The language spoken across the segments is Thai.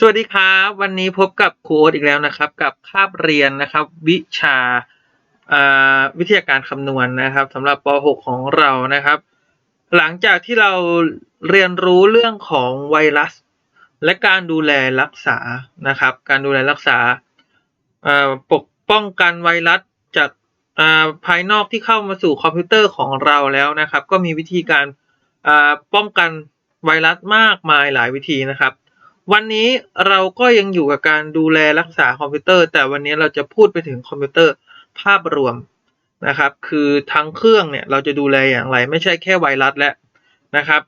สวัสดีครับ วันนี้พบกับครูโอ๊ตอีกแล้วนะครับ กับคาบเรียนนะครับ วิชาาวิทยาการคำนวณนะครับสำหรับป .6 ของเรานะครับ หลังจากที่เราเรียนรู้เรื่องของไวรัส และการดูแลรักษานะครับ การดูแลรักษาาปกป้องกันไวรัสจากาภายนอกที่เข้ามาสู่คอมพิวเตอร์ของเราแล้วนะครับ ก็มีวิธีการาป้องกันไวรัสมากมายหลายวิธีนะครับ วันนี้เราก็ยังอยู่กับการดูแลรักษาคอมพิวเตอร์ แต่วันนี้เราจะพูดไปถึงคอมพิวเตอร์ภาพรวมนะครับ คือทั้งเครื่องเนี่ยเราจะดูแลอย่างไร ไม่ใช่แค่ไวรัสแล้วนะครับ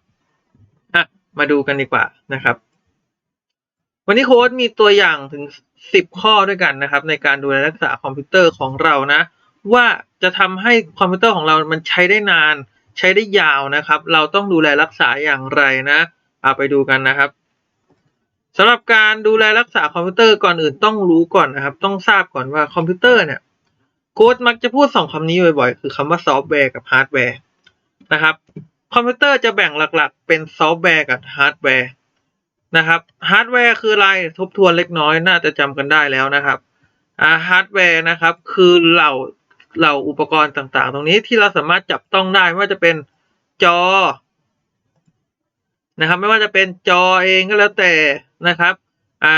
อะมาดูกันดีกว่านะครับ วันนี้โค้ดมีตัวอย่างถึง 10 ข้อด้วยกันนะครับ ในการดูแลรักษาคอมพิวเตอร์ของเรานะ ว่าจะทำให้คอมพิวเตอร์ของเรามันใช้ได้นาน ใช้ได้ยาวนะครับ เราต้องดูแลรักษาอย่างไรนะเอาไปดูกันนะครับ สำหรับการดูแลรักษาคอมพิวเตอร์ก่อนอื่นต้องรู้ก่อนนะครับ ต้องทราบก่อนว่าคอมพิวเตอร์เนี่ยโค้ดมักจะพูดสองคำนี้บ่อยๆ คือคำว่าซอฟต์แวร์กับฮาร์ดแวร์นะครับ คอมพิวเตอร์จะแบ่งหลักๆ เป็นซอฟต์แวร์กับฮาร์ดแวร์นะครับฮาร์ดแวร์คืออะไรทบทวนเล็กน้อยน่าจะจำกันได้แล้วนะครับฮาร์ดแวร์นะครับ คือเหล่าเหล่าอุปกรณ์ต่างๆ ตรงนี้ที่เราสามารถจับต้องได้ไม่ว่าจะเป็นจอนะครับ ไม่ว่าจะเป็นจอเองก็แล้วแต่ นะครับ อ่า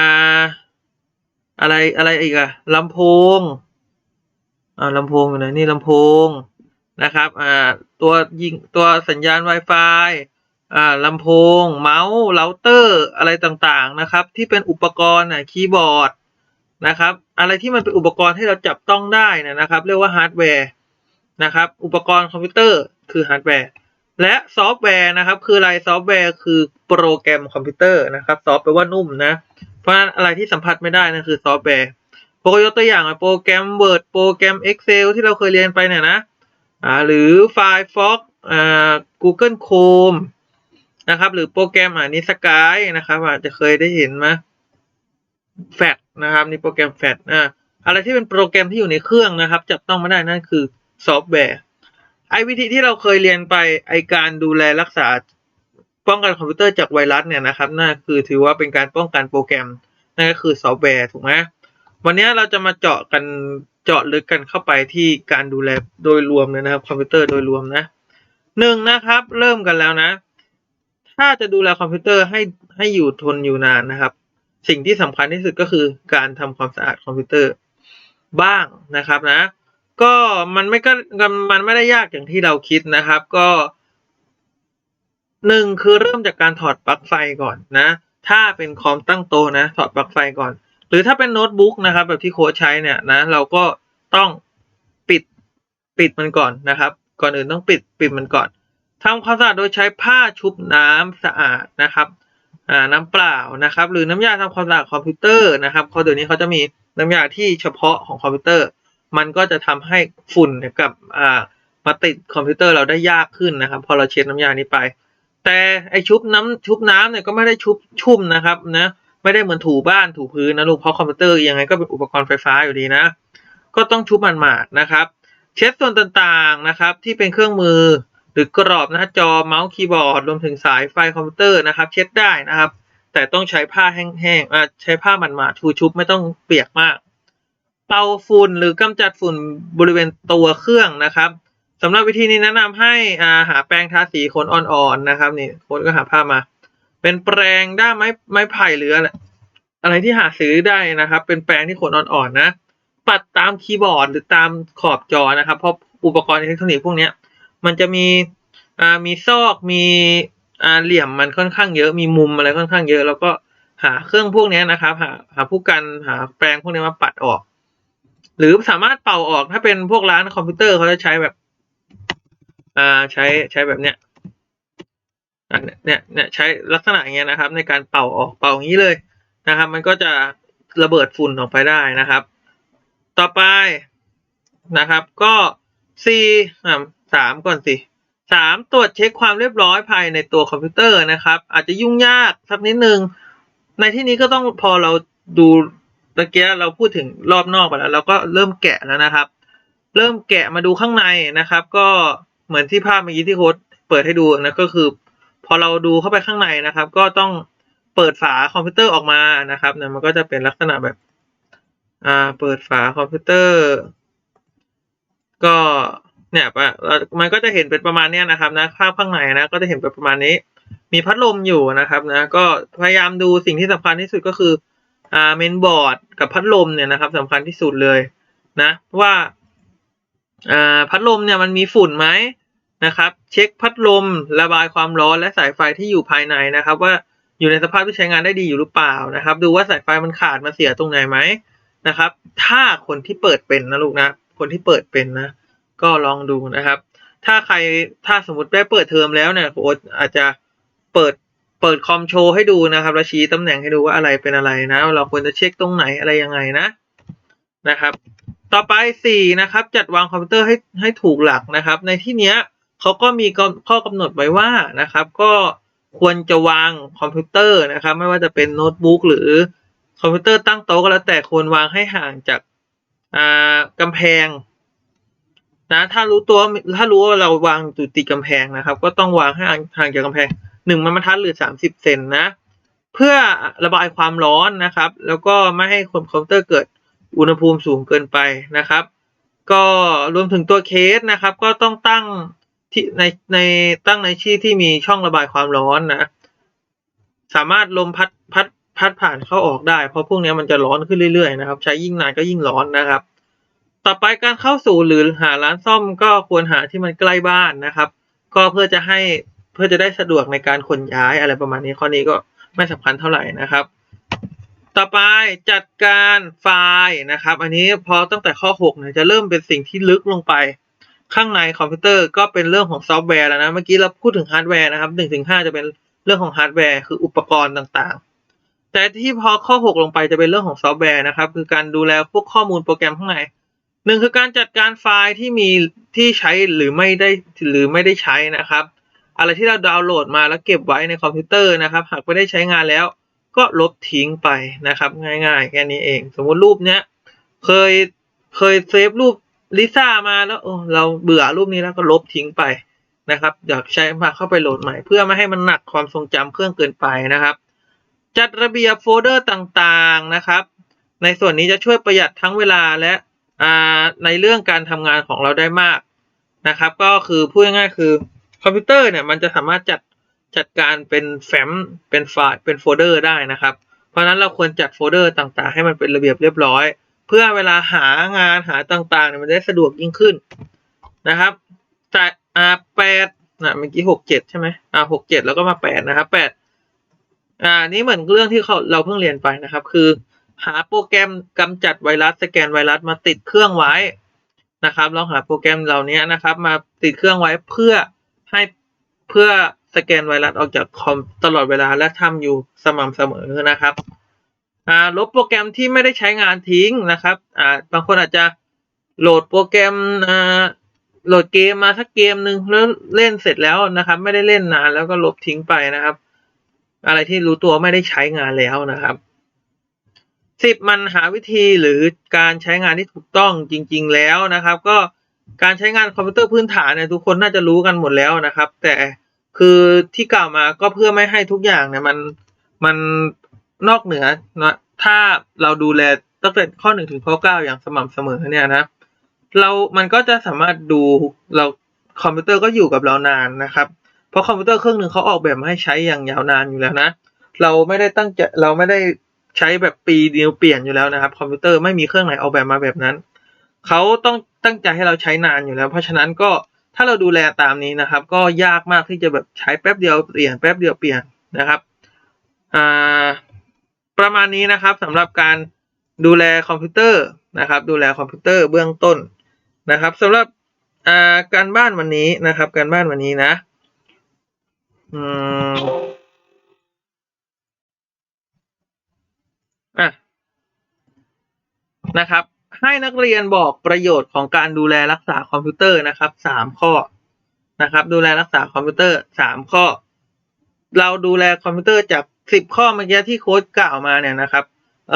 อะไรอะไรอีกอะลำโพง อ่าลำโพงอยู่ไหนนี่ลำโพงนะครับ อ่า ตัวยิงตัวสัญญาณ Wi-Fi อ่าลำโพง เมาส์เราเตอร์อะไรต่างๆนะครับ ที่เป็นอุปกรณ์อะคีย์บอร์ดนะครับ อะไรที่มันเป็นอุปกรณ์ให้เราจับต้องได้นะนะครับ เรียกว่าฮาร์ดแวร์นะครับ อุปกรณ์คอมพิวเตอร์คือฮาร์ดแวร์ และซอฟต์แวร์นะครับ คืออะไรซอฟต์แวร์คือโปรแกรมคอมพิวเตอร์นะครับ ซอฟต์แปลว่านุ่มนะ เพราะฉะนั้นอะไรที่สัมผัสไม่ได้นั่นคือซอฟต์แวร์โปรยกตัวอย่างโปรแกรม Word โปรแกรม Excel ที่เราเคยเรียนไปเนี่ยนะอ่าหรือ Firefox อ่า Google Chrome นะครับ หรือโปรแกรมอ่านี้สกายนะครับอาจจะเคยได้เห็นไหมแฟดนะครับนี่โปรแกรมแฟดอ่าอะไรที่เป็นโปรแกรมที่อยู่ในเครื่องนะครับ จับต้องไม่ได้นั่นคือซอฟต์แวร์ ไอวิธีที่เราเคยเรียนไปไอการดูแลรักษาป้องกันคอมพิวเตอร์จากไวรัสเนี่ยนะครับนั่นคือถือว่าเป็นการป้องกันโปรแกรมนั่นก็คือซอฟต์แวร์ถูกไหมวันนี้เราจะมาเจาะกันเจาะลึกกันเข้าไปที่การดูแลโดยรวมเลยนะครับคอมพิวเตอร์โดยรวมนะหนึ่งนะครับ เริ่มกันแล้วนะ ถ้าจะดูแลคอมพิวเตอร์ให้ให้อยู่ทนอยู่นานนะครับ สิ่งที่สำคัญที่สุดก็คือการทำความสะอาดคอมพิวเตอร์บ้างนะครับนะ ก็มันไม่ก็มันไม่ได้ยากอย่างที่เราคิดนะครับ ก็หนึ่งคือเริ่มจากการถอดปลั๊กไฟก่อนนะ ถ้าเป็นคอมตั้งโตนะ ถอดปลั๊กไฟก่อน หรือถ้าเป็นโน้ตบุ๊กนะครับ แบบที่โค้ชใช้เนี่ยนะ เราก็ต้องปิดปิดมันก่อนนะครับ ก่อนอื่นต้องปิดปิดมันก่อนทำความสะอาดโดยใช้ผ้าชุบน้ำสะอาดนะครับอ่าน้ำเปล่านะครับ หรือน้ำยาทำความสะอาดคอมพิวเตอร์นะครับเขาเดี๋ยวนี้เขาจะมีน้ำยาที่เฉพาะของคอมพิวเตอร์ มันก็จะทำให้ฝุ่นกับอ่ามาติดคอมพิวเตอร์เราได้ยากขึ้นนะครับ พอเราเช็ดน้ำยานี้ไป แต่ไอชุบน้ำชุบน้ำเนี่ยก็ไม่ได้ชุบชุ่มนะครับนะไม่ได้เหมือนถูบ้านถูพื้นนะลูกเพราะคอมพิวเตอร์ยังไงก็เป็นอุปกรณ์ไฟฟ้าอยู่ดีนะ ก็ต้องชุบมันหมาดนะครับ เช็ดส่วนต่างๆนะครับ ที่เป็นเครื่องมือหรือกรอบหน้าจอเมาส์คีย์บอร์ดรวมถึงสายไฟคอมพิวเตอร์นะครับ เช็ดได้นะครับ แต่ต้องใช้ผ้าแห้งๆใช้ผ้าหมาดๆถูชุบไม่ต้องเปียกมาก เป่าฝุ่นหรือกำจัดฝุ่นบริเวณตัวเครื่องนะครับสำหรับวิธีนี้แนะนำให้อ่าหาแปรงทาสีขนอ่อนๆนะครับนี่โค้ดก็หาผ้ามา เป็นแปรงด้ามไม้ไม้ไผ่หรืออะไรอะไรที่หาซื้อได้นะครับ เป็นแปรงที่ขนอ่อนๆนะ ปัดตามคีย์บอร์ดหรือตามขอบจอนะครับ เพราะอุปกรณ์อิเล็กทรอนิกส์พวกนี้มันจะมีอ่ามีซอกมีอ่าเหลี่ยมมันค่อนข้างเยอะมีมุมอะไรค่อนข้างเยอะ แล้วก็หาเครื่องพวกนี้นะครับ หาหาผู้กันหาแปรงพวกนี้มาปัดออก หรือสามารถเป่าออกถ้าเป็นพวกร้านคอมพิวเตอร์เขาจะใช้แบบ อ่าใช้ใช้แบบเนี้ยเนี่ยเนี่ยใช้ลักษณะอย่างเงี้ยนะครับ ในการเป่าออกเป่าอย่างนี้เลยนะครับ มันก็จะระเบิดฝุ่นออกไปได้นะครับ ต่อไปนะครับ ก็สี่อ่าสามก่อนสิสามตรวจเช็คความเรียบร้อยภายในตัวคอมพิวเตอร์นะครับ อาจจะยุ่งยากสักนิดนึงในที่นี้ก็ต้องพอเราดู ตะเกียเราพูดถึงรอบนอกไปแล้ว เราก็เริ่มแกะแล้วนะครับ เริ่มแกะมาดูข้างในนะครับ ก็เหมือนที่ภาพเมื่อกี้ที่โค้ดเปิดให้ดูนะก็คือ พอเราดูเข้าไปข้างในนะครับ ก็ต้องเปิดฝาคอมพิวเตอร์ออกมานะครับเนี่ยมันก็จะเป็นลักษณะแบบอ่าเปิดฝาคอมพิวเตอร์ ก็เนี่ยปะเรามันก็จะเห็นเป็นประมาณนี้นะครับนะภาพข้างในนะก็จะเห็นเป็นประมาณนี้ มีพัดลมอยู่นะครับนะก็พยายามดูสิ่งที่สำคัญที่สุดก็คือ อ่าเมนบอร์ดกับพัดลมเนี่ยนะครับสำคัญที่สุดเลยนะว่าอ่าพัดลมเนี่ยมันมีฝุ่นไหมนะครับ เช็คพัดลมระบายความร้อนและสายไฟที่อยู่ภายในนะครับ ว่าอยู่ในสภาพที่ใช้งานได้ดีอยู่หรือเปล่านะครับ ดูว่าสายไฟมันขาดมาเสียตรงไหนไหมนะครับ ถ้าคนที่เปิดเป็นนะลูกนะ คนที่เปิดเป็นนะ ก็ลองดูนะครับ ถ้าใครถ้าสมมติได้เปิดเทอมแล้วเนี่ยโอ๊ตอาจจะเปิด เปิดคอมโชว์ให้ดูนะครับแล้วชี้ตำแหน่งให้ดูว่าอะไรเป็นอะไรนะ เราควรจะเช็คตรงไหนอะไรยังไงนะนะครับ ต่อไปสี่นะครับจัดวางคอมพิวเตอร์ให้ให้ถูกหลักนะครับ ในที่เนี้ยเขาก็มีข้อกำหนดไว้ว่านะครับ ก็ควรจะวางคอมพิวเตอร์นะครับ ไม่ว่าจะเป็นโน้ตบุ๊กหรือคอมพิวเตอร์ตั้งโต๊ะก็แล้วแต่ควรวางให้ห่างจากอ่ากำแพงนะถ้ารู้ตัวถ้ารู้ว่าเราวางจุดติดกำแพงนะครับ ก็ต้องวางให้ห่างจากกำแพง หนึ่งบรรทัดหรือสามสิบเซนนะ เพื่อระบายความร้อนนะครับ แล้วก็ไม่ให้คอมพิวเตอร์เกิดอุณหภูมิสูงเกินไปนะครับ ก็รวมถึงตัวเคสนะครับ ก็ต้องตั้งที่ในในตั้งในที่ที่มีช่องระบายความร้อนนะ สามารถลมพัดพัดพัดผ่านเข้าออกได้ เพราะพวกนี้มันจะร้อนขึ้นเรื่อยๆนะครับ ใช้ยิ่งนานก็ยิ่งร้อนนะครับ ต่อไปการเข้าสู่หรือหาร้านซ่อมก็ควรหาที่มันใกล้บ้านนะครับ ก็เพื่อจะให้ เพื่อจะได้สะดวกในการขนย้ายอะไรประมาณนี้ข้อนี้ก็ไม่สำคัญเท่าไหร่นะครับ ต่อไปจัดการไฟล์นะครับ อันนี้พอตั้งแต่ข้อ6เนี่ยจะเริ่มเป็นสิ่งที่ลึกลงไป ข้างในคอมพิวเตอร์ก็เป็นเรื่องของซอฟต์แวร์แล้วนะ เมื่อกี้เราพูดถึงฮาร์ดแวร์นะครับ1นถึงหจะเป็นเรื่องของฮาร์ดแวร์คืออุปกรณ์ต่างๆ แต่ที่พอข้อ 6 ลงไปจะเป็นเรื่องของซอฟต์แวร์นะครับ คือการดูแลพวกข้อมูลโปรแกรมข้างในหนึ่งคือการจัดการไฟล์ที่มีที่ใช้หรือไม่ได้หรือไม่ได้ใช้นะครับ อะไรที่เราดาวน์โหลดมาแล้วเก็บไว้ในคอมพิวเตอร์นะครับ หากไม่ได้ใช้งานแล้วก็ลบทิ้งไปนะครับ ง่ายๆแค่นี้เอง สมมติรูปเนี้ยเคยเคยเซฟรูปลิซ่ามาแล้วโอ้เราเบื่อรูปนี้แล้วก็ลบทิ้งไปนะครับอยากใช้มาเข้าไปโหลดใหม่ เพื่อไม่ให้มันหนักความทรงจำเครื่องเกินไปนะครับ จัดระเบียบโฟลเดอร์ต่างๆนะครับ ในส่วนนี้จะช่วยประหยัดทั้งเวลาและในเรื่องการทำงานของเราได้มากนะครับ ก็คือพูดง่ายๆคือ คอมพิวเตอร์เนี่ยมันจะสามารถจัดจัดการเป็นแฟ้มเป็นไฟล์เป็นโฟลเดอร์ได้นะครับ เพราะนั้นเราควรจัดโฟลเดอร์ต่างๆ ให้มันเป็นระเบียบเรียบร้อย เพื่อเวลาหางานหาต่างๆเนี่ยมันได้สะดวกยิ่งขึ้นนะครับแต่อ่าแปดนะเมื่อกี้หกเจ็ดใช่ไหมอ่าหกเจ็ดแล้วก็มาแปดนะครับแปดอ่านี่เหมือนเรื่องที่เขาเราเพิ่งเรียนไปนะครับ คือ หาโปรแกรมกำจัดไวรัสสแกนไวรัสมาติดเครื่องไว้นะครับลองหาโปรแกรมเหล่านี้นะครับ มาติดเครื่องไว้เพื่อ ให้เพื่อสแกนไวรัสออกจากคอมตลอดเวลาและทำอยู่สม่ำเสมอนะครับลบโปรแกรมที่ไม่ได้ใช้งานทิ้งนะครับบางคนอาจจะโหลดโปรแกรมโหลดเกมมาสักเกมหนึ่งแล้วเล่นเสร็จแล้วนะครับ ไม่ได้เล่นนานแล้วก็ลบทิ้งไปนะครับ อะไรที่รู้ตัวไม่ได้ใช้งานแล้วนะครับสิบมันหาวิธีหรือการใช้งานที่ถูกต้องจริง ๆ แล้วนะครับ ก็ การใช้งานคอมพิวเตอร์พื้นฐานเนี่ยทุกคนน่าจะรู้กันหมดแล้วนะครับ แต่คือที่กล่าวมาก็เพื่อไม่ให้ทุกอย่างเนี่ยมันมันนอกเหนือนะถ้าเราดูแลตั้งแต่ข้อหนึ่งถึงข้อเก้าอย่างสม่ำเสมอเนี่ยนะเรา มันก็จะสามารถดูเราคอมพิวเตอร์ก็อยู่กับเรานานนะครับ เพราะคอมพิวเตอร์เครื่องหนึ่งเขาออกแบบมาให้ใช้อย่างยาวนานอยู่แล้วนะ เราไม่ได้ตั้งใจเราไม่ได้ใช้แบบปีเดียวเปลี่ยนอยู่แล้วนะครับ คอมพิวเตอร์ไม่มีเครื่องไหนออกแบบมาแบบนั้น เขาต้องตั้งใจให้เราใช้นานอยู่แล้ว เพราะฉะนั้นก็ถ้าเราดูแลตามนี้นะครับ ก็ยากมากที่จะแบบใช้แป๊บเดียวเปลี่ยนแป๊บเดียวเปลี่ยนนะครับอ่าประมาณนี้นะครับสำหรับการดูแลคอมพิวเตอร์นะครับ ดูแลคอมพิวเตอร์เบื้องต้นนะครับสำหรับอ่าการบ้านวันนี้นะครับ การบ้านวันนี้นะอืมอะนะครับ ให้นักเรียนบอกประโยชน์ของการดูแลรักษาคอมพิวเตอร์นะครับสามข้อนะครับ ดูแลรักษาคอมพิวเตอร์สามข้อ เราดูแลคอมพิวเตอร์จากสิบข้อเมื่อกี้ที่โค้ชกล่าวมาเนี่ยนะครับ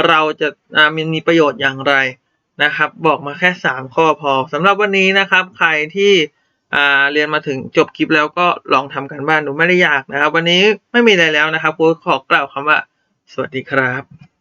เราจะมีมีประโยชน์อย่างไรนะครับ บอกมาแค่สามข้อพอสำหรับวันนี้นะครับ ใครที่เรียนมาถึงจบคลิปแล้วก็ลองทำกันบ้านดูไม่ได้ยากนะครับ วันนี้ไม่มีอะไรแล้วนะครับโค้ชขอกล่าวคำว่า สวัสดีครับ